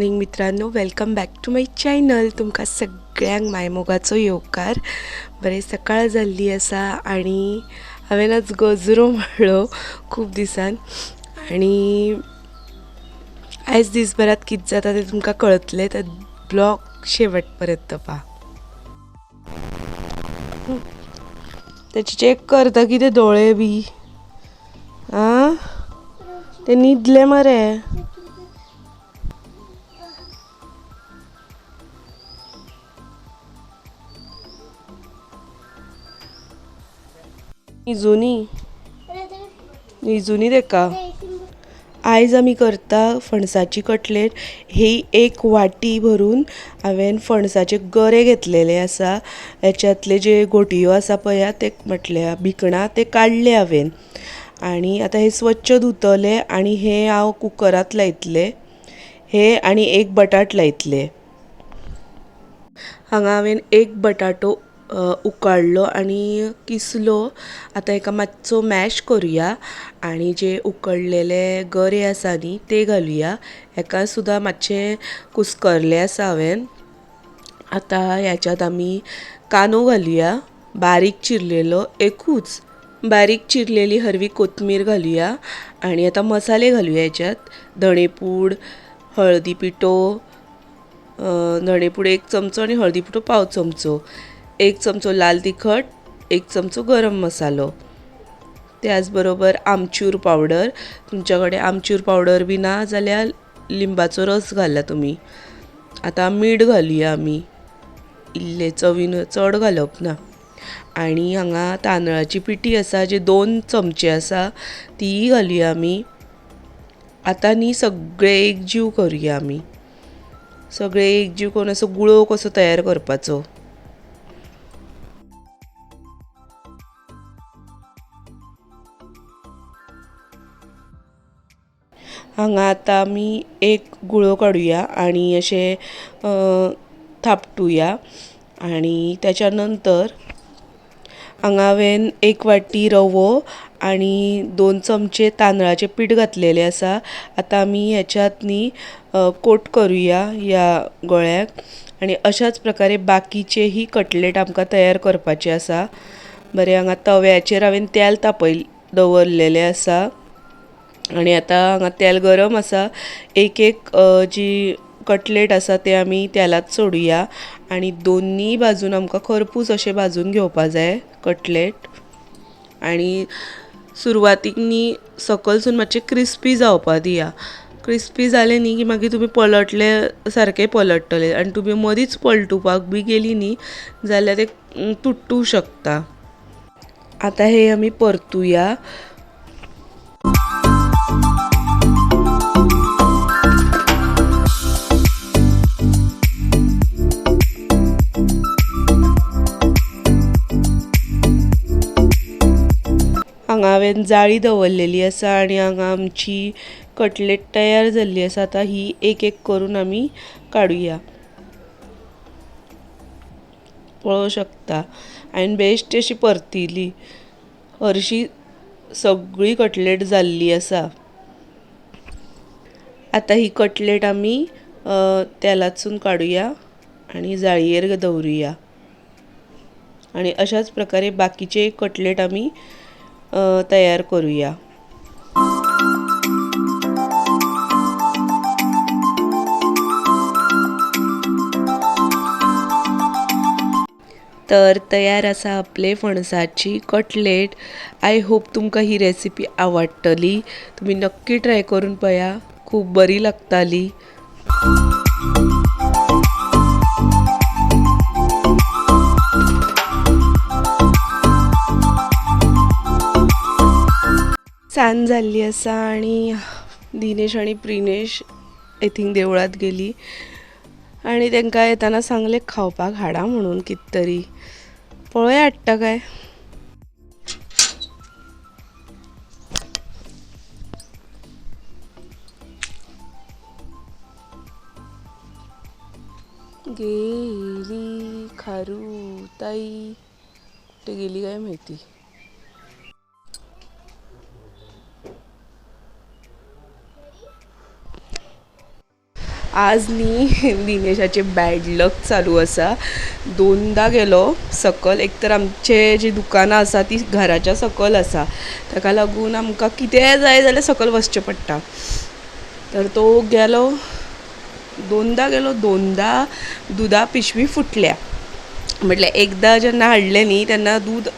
Morning मित्रांनो. Welcome back to my channel तुमकां सगळ्यांक मायमोगाचो येवकार. बरें सकाळ जाल्ली आसा आनी हांवें आज गजरो म्हणलो खूब दिसान. आनी आयज दिसभरात कितें जाता तें तुमकां कळतलें तर ब्लॉग शेवट परत तपा तेचे चेक करता कितें दोळे बी. आं? ते न्हिदले मरे. जुनी. ही जुनी तेका आयज आमी करता फणसाची कटलेट. ही एक वाटी भरून हांवें फणसाचे गरे घेतलेले आसा हेच्यातले जे गोटयो आसा पळय ते म्हटल्या भिकणां ते काडले हांवें आनी आतां हे स्वच्छ धुतले आनी हे हांव कुकरांत लायतले हे आनी एक बटाट लायतले हांगा हांवें एक बटाटो उकाळलो आनी किसलो. आतां हेका मातसो मॅश करुया आनी जे उकडलेले गरे आसा न्ही ते घालुया. हेका सुद्दां मातशें कुस्करलें आसा हांवें आतां ह्याच्यात आमी कांदो घालुया बारीक चिरलेलो एकूच. बारीक चिरलेली हरवी कोथमीर घालुया आनी आतां मसाले घालुया हेच्यात धणेपूड हळदी पिठो धणेपूड एक चमचो आनी हळदी पिठो पाव चमचो. एक चमचो लाल तिखट एक चमचो गरम मसालो. त्याच बरोबर आमचूर पावडर. तुमच्याकडे आमचूर पावडर बी ना जाल्यार लिंबाचो रस घाला तुमी आतां मीठ घालुया आमी इल्ले चवीन चड घालप ना. आनी हांगा तांदळाची पिठी आसा जे दोन चमचे आसा ती घालुया आमी आतां न्ही सगळे एक जीव करुया आमी सगळे एक जीव करून असो गुळो कसो तयार करपाचो? हांगा आतां आमी एक गुळो काडुया आनी अशे थापटुया. आनी त्याच्या नंतर हांगा हांवें एक वाटी रवो आनी दोन चमचे तांदळाचें पीठ घातलेलें आसा आतां आमी ह्याच्यात न्ही कोट करुया ह्या गोळ्याक. आनी अशाच प्रकारे बाकीचेही कटलेट आमकां तयार करपाचे आसा बरें हांगा तव्याचेर हांवें तेल तापय दवरलेलें आसा आनी आतां हांगा तेल गरम आसा एक एक जी कटलेट आसा ते आमी तेलात सोडुया. आनी दोनीय बाजून आमकां खरपूस अशें भाजून घेवपा जाय कटलेट. आनी सुरवातीक न्ही सकलसून मातशें क्रिस्पी जावपा दिया. क्रिस्पी जालें न्ही की मागीर तुमी पलटले सारके पलटतले. आनी तुमी मदींच पलटुपाक बी गेली न्ही जाल्यार ते तुट्टू शकता. आतां हे आमी परतुया. हांगा हांवें जाळी दवरलेली आसा आनी हांगा आमची कटलेट तयार जाल्ली आसा आतां ही एक एक करून आमी काडुया पळोवं शकता. हांवें बेश्ट अशी परतिली. हरशी सगळी कटलेट जाल्ली आसा आतां ही कटलेट आमी तेलातसून काडुया आनी जाळयेर दवरुया. आनी अशाच प्रकारे बाकीचे कटलेट आमी तयार करूया. तर तयार आसा आपले फणसाची कटलेट. आय होप तुमकां ही रेसिपी आवडटली तुमी नक्की ट्राय करून पळया खूब बरी लागताली. सांज जाल्ली आसा आनी दिनेश आनी प्रिनेश आय थिंक देवळात गेली. आनी तांकां येताना सांगलें खावपाक हाडा म्हणून कित तरी पळोवया हाडटा काय? गेली खारू ताई. कुठे गेली काय माहिती? आज न्ही दिनेशाचे बॅड लक चालू आसा दोनदा गेलो सकल. एक तर आमचे जी दुकानां आसा ती घराच्या सकल आसा ताका लागून आमकां कितेंय जाय जाल्यार सकल वचचें पडटा. तर तो गेलो दोनदा गेलो दोनदा दुदा पिशवी फुटल्या. म्हटल्यार एकदां जेन्ना हाडलें न्ही तेन्ना दूद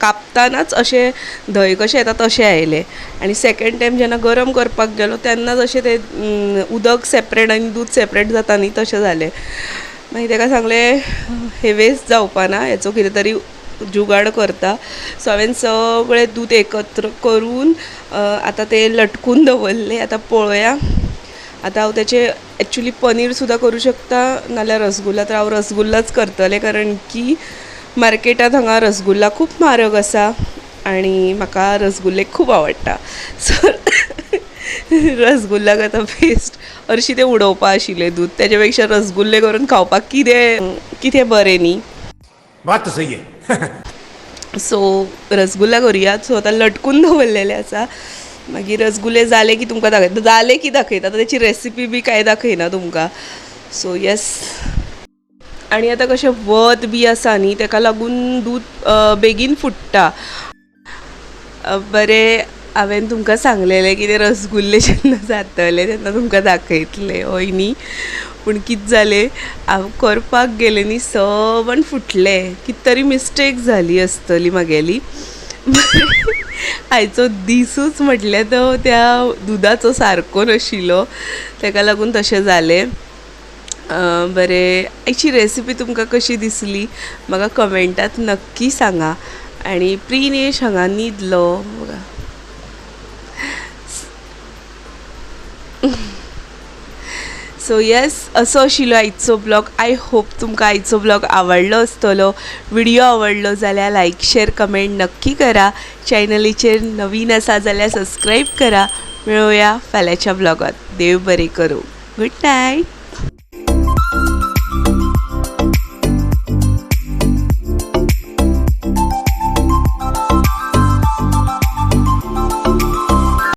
कापतानाच अशें धंय कशें येता तशें आयलें. आनी सेकेंड टायम जेन्ना गरम करपाक गेलो तेन्नाच अशें तें उदक सेपरेट आनी दूद सेपरेट जाता न्ही तशें जालें मागीर ताका सांगलें? हें वेस्ट जावपा ना हेचो कितें तरी जुगाड करता. सो हांवें सगळें दूद एकत्र करून आतां तें लटकून दवरलें आतां पळोवया आतां हांव त्याचे एक्चुली पनीर सुद्दां करू शकता नाल्यार रसगुल्ला. तर हांव रसगुल्लाच करतलें कारण की मार्केटांत हांगा रसगुल्ला खूब म्हारग आसा आनी म्हाका रसगुल्ले खूब आवडटा. सो रसगुल्ला करता बेस्ट हरशीं तें उडोवपा आशिल्लें दूद तेच्या पेक्षा रसगुल्ले करून खावपाक कितें कितें बरें न्ही? बात सही है सो रसगुल्ला करुया. सो आतां लटकून दवरलेले आसा. मागीर रसगुल्ले जाले की तुमकां दाखयता जाले की दाखयता. आतां तेची रेसिपी बी कांय दाखयना तुमकां. सो येस आनी आतां कशें वत बी आसा न्ही ताका लागून दूद बेगीन फुट्टा. बरें हांवें तुमकां सांगलेलें की ते रसगुल्ले जेन्ना जातले तेन्ना तुमकां दाखयतलें हय न्ही पूण कितें जालें हांव करपाक गेलें न्ही सवण फुटलें. कित तरी मिस्टेक जाली आसतली म्हागेली आयचो दिसूच म्हटल्यार तो त्या दुदाचो सारको नाशिल्लो ताका लागून तशें जालें. बरें. आयची रेसिपी तुमकां कशी दिसली? म्हाका कमेंटात नक्की सांगा. आनी प्रिनेश हांगा न्हिदलो सो येस असो आशिल्लो आयचो ब्लॉग आय होप तुमकां आयचो ब्लॉग आवडलो आसतलो व्हिडिओ आवडलो जाल्यार लायक शेअर कमेंट नक्की करा. चॅनलीचेर नवीन आसा जाल्यार सबस्क्राईब करा. मेळुया फाल्यांच्या ब्लॉगात देव बरें करूं. Good night